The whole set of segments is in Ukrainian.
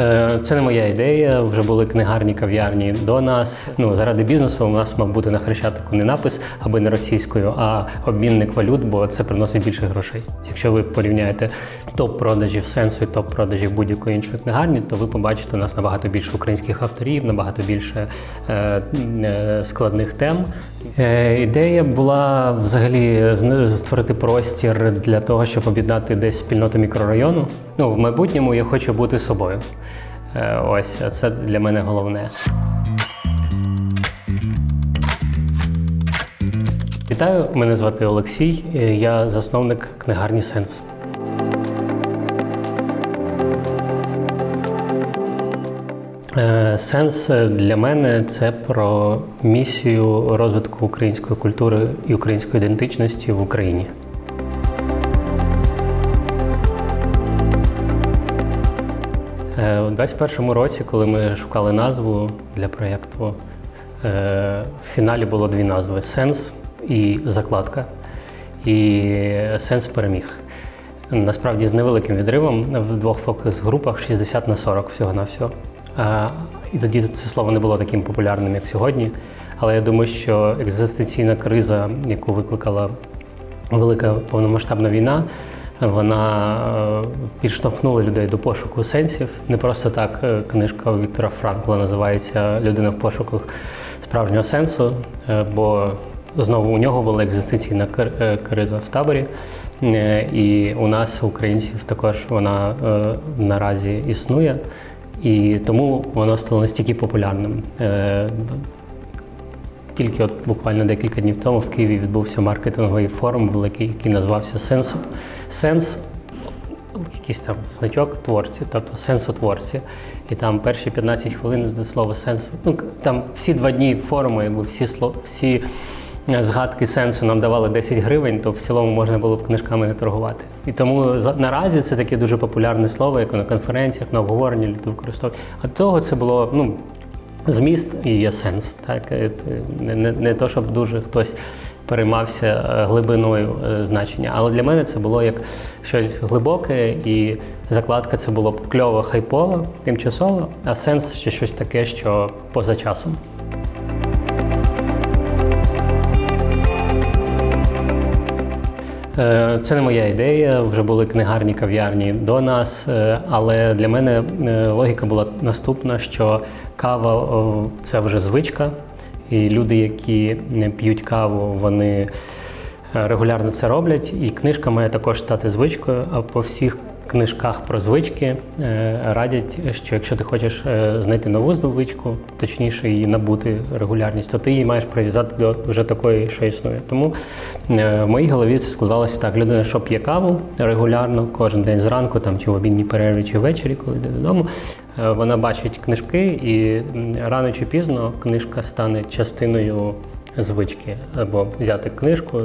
Е, Це не моя ідея. Вже були книгарні кав'ярні до нас. Ну заради бізнесу у нас мав бути на хрещатику не напис, аби не російською, а обмінник валют, бо це приносить більше грошей. Якщо ви порівняєте топ продажів сенсу і топ продажів будь-якої іншої книгарні, то ви побачите у нас набагато більше українських авторів, набагато більше е, е, складних тем. Е, ідея була взагалі створити простір для того, щоб об'єднати десь спільноту мікрорайону. Ну, в майбутньому я хочу бути собою. Е, Ось це для мене головне. Вітаю, мене звати Олексій. е, Я засновник книгарні Сенс. Сенс е, для мене це про місію розвитку української культури і української ідентичності в Україні. Е, У 21-му році, коли ми шукали назву для проєкту, е, в фіналі було дві назви: Сенс і закладка. І сенс переміг. Насправді з невеликим відривом в двох фокус-групах 60 на 40 всього на всього. І тоді це слово не було таким популярним, як сьогодні. Але я думаю, що екзистенційна криза, яку викликала велика повномасштабна війна, вона е, підштовхнула людей до пошуку сенсів. Не просто так е, книжка Віктора Франкла називається Людина в пошуках справжнього сенсу, е, бо знову у нього була екзистенційна криза в таборі. І у нас, українців, також вона наразі існує. І тому воно стало настільки популярним. Е, тільки от буквально декілька днів тому в Києві відбувся маркетинговий форум великий, який назвався Сенс. Сенс якийсь там значок творці, тобто сенсотворці. І там перші 15 хвилин за слово сенс. Ну, там всі два дні форуму, якби всі всі згадки сенсу нам давали 10 гривень, то в цілому можна було б книжками не торгувати. І тому наразі це таке дуже популярне слово, як на конференціях, на обговоренні люди використовують. А того це було ну, зміст і є сенс. Так? Е, Не, не, не то, щоб дуже хтось переймався е, глибиною е, значення. Але для мене це було як щось глибоке, і закладка це було кльово, хайпово, тимчасово, а сенс ще щось таке, що поза часом. Це не моя ідея. Вже були книгарні кав'ярні до нас, е, але для мене е, логіка була наступна: що кава це вже звичка, і люди, які не п'ють каву, вони е, регулярно це роблять. І книжка має також стати звичкою. А по всіх книжках про звички е, радять, що якщо ти хочеш е, знайти нову звичку, точніше її набути регулярність, то ти її маєш прив'язати до вже такої, що існує. Тому е, в моїй голові це складалося так: людина, що п'є каву регулярно, кожен день зранку, там чи в обідній перерві, чи ввечері, коли йде додому. Вона бачить книжки, і рано чи пізно книжка стане частиною звички. Або взяти книжку,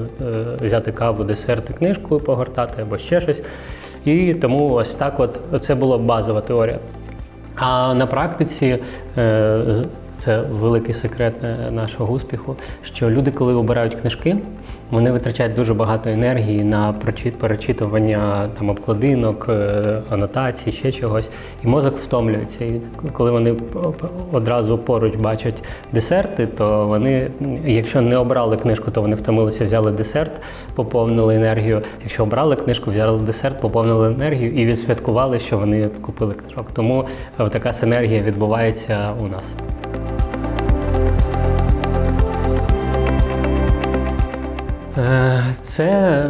взяти каву, десерти, книжку, погортати, або ще щось. І тому ось так, от це була базова теорія. А на практиці е, це великий секрет е, нашого успіху, що люди, коли обирають книжки, вони витрачають дуже багато енергії на перечитування там обкладинок, е, анотацій, ще чогось, і мозок втомлюється. І коли вони одразу поруч бачать десерти, то вони, якщо не обрали книжку, то вони втомилися, взяли десерт, поповнили енергію. Якщо обрали книжку, взяли десерт, поповнили енергію і відсвяткували, що вони купили книжок. Тому е, така синергія відбувається у нас. Це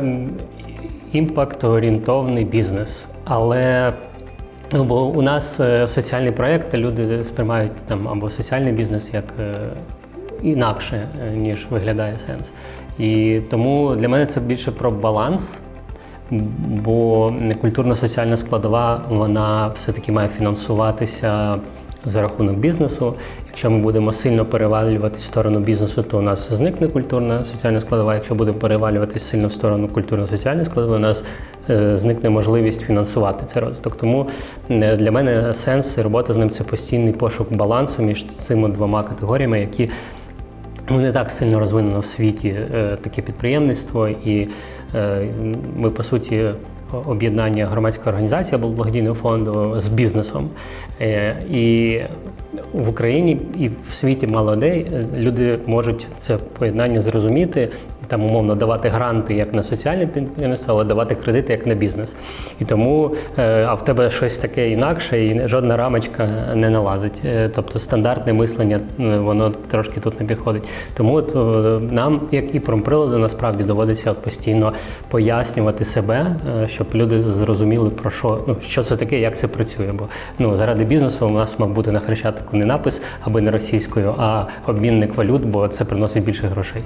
імпакт-орієнтовний бізнес, але ну, бо у нас е, соціальний проєкт, люди сприймають там або соціальний бізнес як е, інакше, е, ніж виглядає сенс. І тому для мене це більше про баланс. Бо культурно-соціальна складова вона все-таки має фінансуватися за рахунок бізнесу. Якщо ми будемо сильно перевалюватись в сторону бізнесу, то у нас зникне культурна соціальна складова. Якщо будемо перевалюватись сильно в сторону культурно-соціальної складової, у нас е, зникне можливість фінансувати цей розвиток. Тому е, для мене сенс і робота з ним це постійний пошук балансу між цими двома категоріями, які Ну, не так сильно розвинено в світі е, таке підприємництво, і ми, по суті, об'єднання громадської організації або благодійного фонду з бізнесом. Е, І в Україні і в світі мало людей е, люди можуть це поєднання зрозуміти. Там умовно давати гранти як на соціальне підприємство, але давати кредити як на бізнес. І тому, е, а в тебе щось таке інакше, і жодна рамочка не налазить. Е, Тобто стандартне мислення е, воно трошки тут не підходить. Тому от нам, як і промприладу, насправді доводиться от постійно пояснювати себе, щоб люди зрозуміли про що ну що це таке, як це працює. Бо ну заради бізнесу у нас мав бути на хрещатику не напис, аби не російською, а обмінник валют, бо це приносить більше грошей.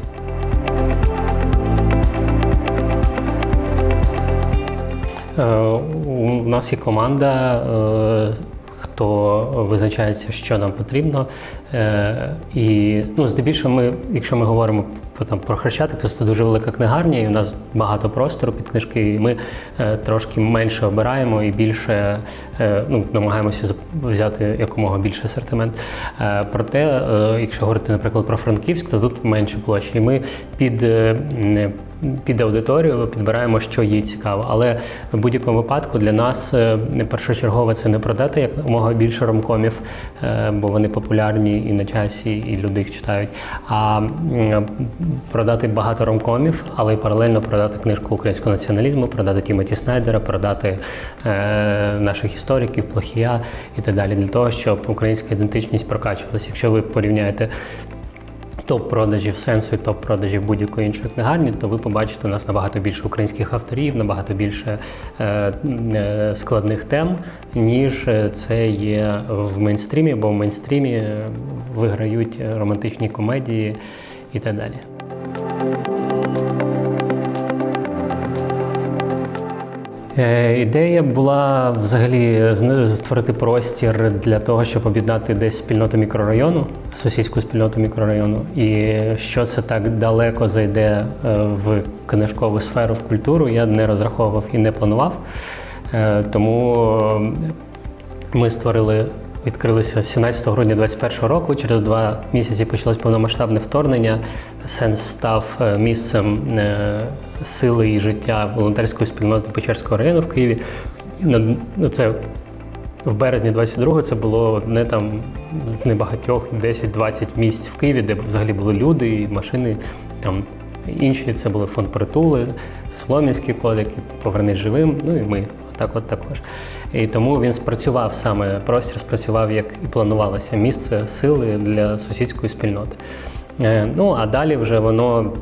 У нас є команда, е, хто визначається, що нам потрібно. Е, І ну, здебільшого, ми, якщо ми говоримо там, про Хрещатик, то це дуже велика книгарня, і у нас багато простору під книжки, і ми е, трошки менше обираємо і більше е, ну, намагаємося взяти якомога більше асортимент. Е, Проте, е, якщо говорити, наприклад, про Франківськ, то тут менше площі. І ми під е, під аудиторію підбираємо, що їй цікаво. Але в будь-якому випадку для нас е, першочергово це не продати як мога більше ромкомів, е, бо вони популярні і на часі, і люди їх читають. А продати багато ромкомів, але й паралельно продати книжку українського націоналізму, продати Тімоті Снайдера, продати е, наших істориків, плохія і так далі, для того, щоб українська ідентичність прокачувалася. Якщо ви порівняєте топ-продажів сенсу і топ-продажів будь-якої іншої книгарні, то ви побачите у нас набагато більше українських авторів, набагато більше е, е, складних тем, ніж е, це є в мейнстрімі, бо в мейнстрімі виграють романтичні комедії і так далі. Ідея була взагалі зн- створити простір для того, щоб об'єднати десь спільноту мікрорайону, сусідську спільноту мікрорайону. І що це так далеко зайде е, в книжкову сферу, в культуру, я не розраховував і не планував. Е, Тому е, ми створили, відкрилися 17 грудня 2021 року. Через два місяці почалось повномасштабне вторгнення. Сенс став е, місцем е, сили і життя волонтерської спільноти Печерського району в Києві. Це в березні 22-го це було одне там в небагатьох 10-20 місць в Києві, де взагалі були люди і машини. Там інші це були фонд притули, Солом'янський кодик, Повернись живим. Ну і ми так от також. І тому він спрацював саме простір, спрацював як і планувалося місце сили для сусідської спільноти. Е, Ну а далі вже воно.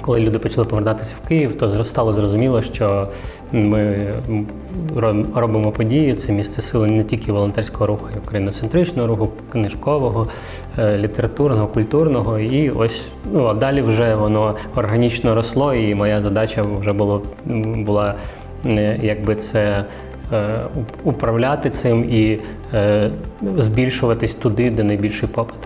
Коли люди почали повертатися в Київ, то зро- стало зрозуміло, що ми робимо події. Це місце сили не тільки волонтерського руху, й україноцентричного руху, книжкового, е, літературного, культурного. І ось ну а далі вже воно органічно росло, і моя задача вже було була якби це. е, Управляти цим і е, збільшуватись туди, де найбільший попит.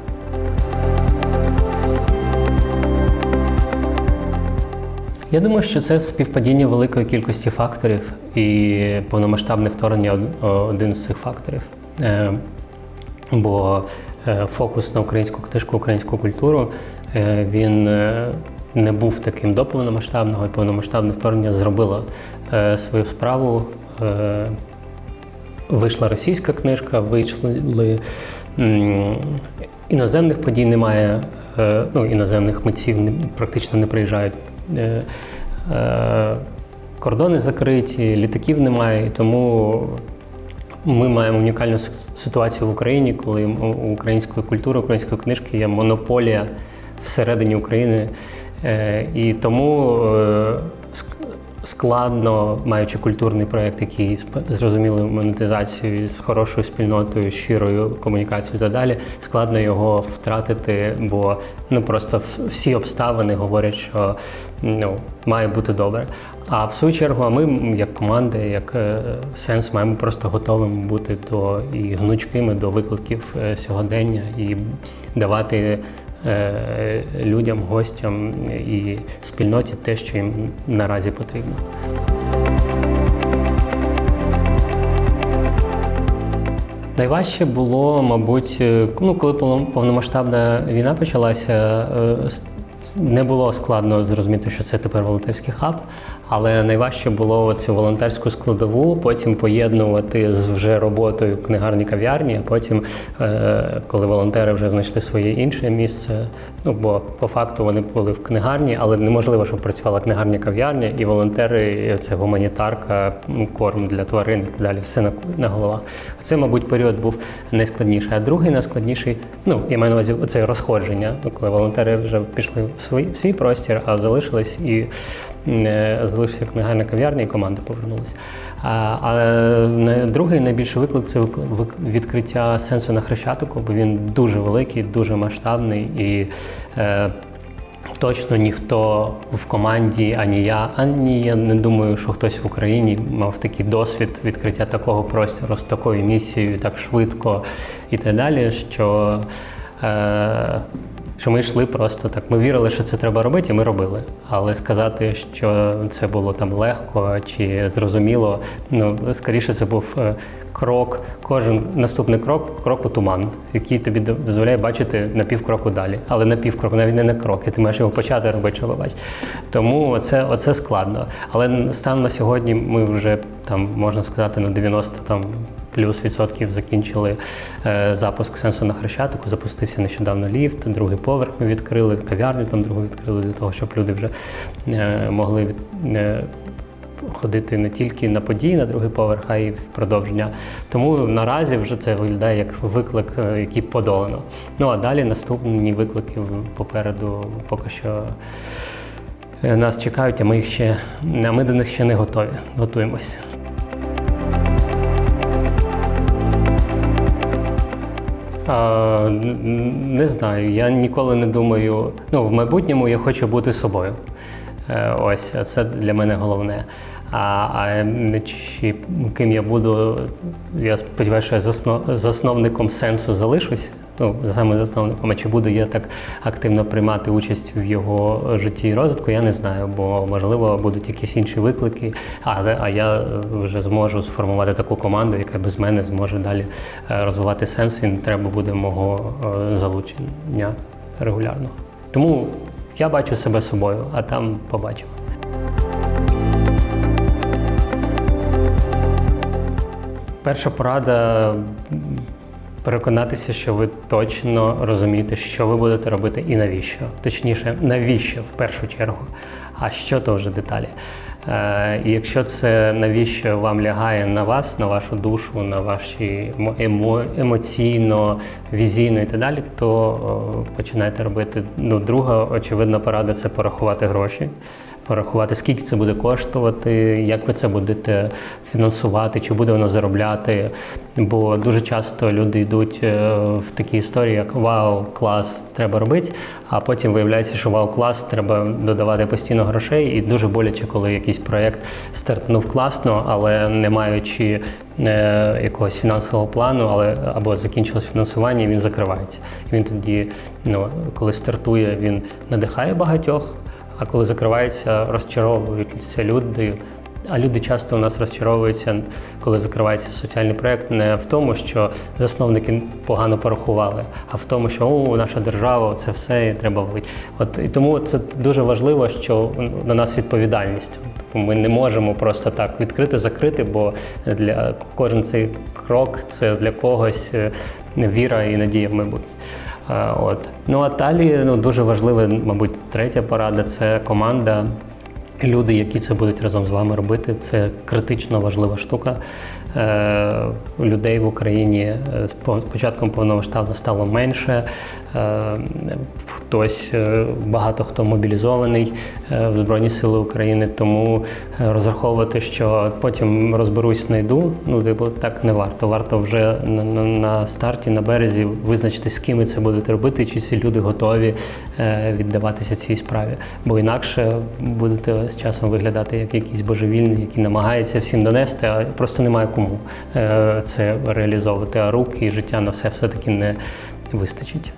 Я думаю, що це співпадіння великої кількості факторів, і повномасштабне вторгнення один з цих факторів. Е, Бо фокус на українську книжку, українську культуру він не був таким до повномасштабного, і повномасштабне вторгнення зробило е, свою справу. Е, Вийшла російська книжка, вийшли м, іноземних подій немає, е, ну, іноземних митців не- практично не приїжджають. Е, е, Кордони закриті, літаків немає, тому ми маємо унікальну ситуацію в Україні, коли у української культури, української книжки є монополія всередині України. Е, І тому е, складно, маючи культурний проєкт, який з зрозумілою монетизацією, з хорошою спільнотою, щирою комунікацією і так далі, складно його втратити, бо ну просто всі обставини говорять, що ну, має бути добре. А в свою чергу, а ми, як команда, як е, сенс, маємо просто готовими бути до і гнучкими до викликів сьогодення і давати людям, гостям і спільноті те, що їм наразі потрібно. Найважче було, мабуть, е, ну, коли повно- повномасштабна війна почалася, е, не було складно зрозуміти, що це тепер волонтерський хаб, але найважче було цю волонтерську складову потім поєднувати з вже роботою книгарні кав'ярні. А потім, е, коли волонтери вже знайшли своє інше місце, ну бо по факту вони були в книгарні, але неможливо, щоб працювала книгарня кав'ярня, і волонтери це гуманітарка, корм для тварин і так далі. Все на, на головах. Це, мабуть, період був найскладніший. А другий найскладніший, ну я маю на увазі це розходження, ну, коли волонтери вже пішли свій, свій простір, а залишились і е, залишився книгарня кав'ярня, і команда повернулася. Але другий найбільший виклик це відкриття сенсу на хрещатику, бо він дуже великий, дуже масштабний і. Е, Точно ніхто в команді, ані я, ані я не думаю, що хтось в Україні мав такий досвід відкриття такого простору з такою місією, так швидко і так далі. Що, е, що ми йшли просто так. Ми вірили, що це треба робити, і ми робили. Але сказати, що це було там легко чи зрозуміло, ну скоріше це був е, крок, кожен наступний крок крок у туман, який тобі дозволяє бачити на півкроку далі. Але на півкроку, навіть не на крок, і ти маєш його почати робити, щоб побачити. Тому оце, оце складно. Але станом на сьогодні ми вже там можна сказати на 90 там. Плюс відсотків закінчили е, запуск сенсу на хрещатику. Запустився нещодавно ліфт, другий поверх ми відкрили, кав'ярню там другу відкрили для того, щоб люди вже е, могли е, ходити не тільки на події на другий поверх, а й в продовження. Тому наразі вже це виглядає як виклик, який подолано. Ну а далі наступні виклики попереду поки що нас чекають, а ми їх ще а ми до них ще не готові. Готуємося. Не знаю, я ніколи не думаю. Ну, в майбутньому я хочу бути собою. Е, Ось, це для мене головне. А, а чи ким я буду, я сподіваюся, що я засно- засновником сенсу залишусь. Ну, саме засновником, а чи буду я так активно приймати участь в його житті і розвитку, я не знаю, бо можливо будуть якісь інші виклики, але а я е, вже зможу сформувати таку команду, яка без мене зможе далі е, розвивати сенс, і не треба буде мого е, залучення регулярно. Тому я бачу себе собою, а там побачимо. Перша порада переконатися, що ви точно розумієте, що ви будете робити і навіщо. Точніше, навіщо в першу чергу, а що то вже деталі. Е, І якщо це навіщо вам лягає на вас, на вашу душу, на ваші емо- емо- емоційно, візійно і так далі, то о, починайте робити. Ну, друга очевидна порада це порахувати гроші порахувати, скільки це буде коштувати, як ви це будете фінансувати, чи буде воно заробляти. Бо дуже часто люди йдуть е, в такі історії, як вау, клас, треба робити, а потім виявляється, що вау, клас, треба додавати постійно грошей, і дуже боляче, коли якийсь проєкт стартанув класно, але не маючи е, якогось фінансового плану, але або закінчилось фінансування, він закривається. Він тоді, ну, коли стартує, він надихає багатьох. А коли закривається, розчаровуються люди. А люди часто у нас розчаровуються, коли закривається соціальний проєкт, не в тому, що засновники погано порахували, а в тому, що о, наша держава, це все і треба влити. От і тому це дуже важливо, що на нас відповідальність. Тобто Ми не можемо просто так відкрити, закрити, бо для кожен цей крок це для когось е, віра і надія в майбутнє. А, От. Ну а далі ну, дуже важлива, мабуть, третя порада це команда. Люди, які це будуть разом з вами робити, це критично важлива штука. Е, людей в Україні е, з початком повномасштабно стало менше. Е, хтось багато хто мобілізований в Збройні Сили України, тому розраховувати, що потім розберусь, знайду. Ну, типу, так не варто. Варто вже на, на, старті, на березі визначити, з ким ви це будете робити, чи ці люди готові віддаватися цій справі. Бо інакше будете з часом виглядати як якийсь божевільний, який намагається всім донести, а просто немає кому е, це реалізовувати. А рук і життя на все все-таки не вистачить.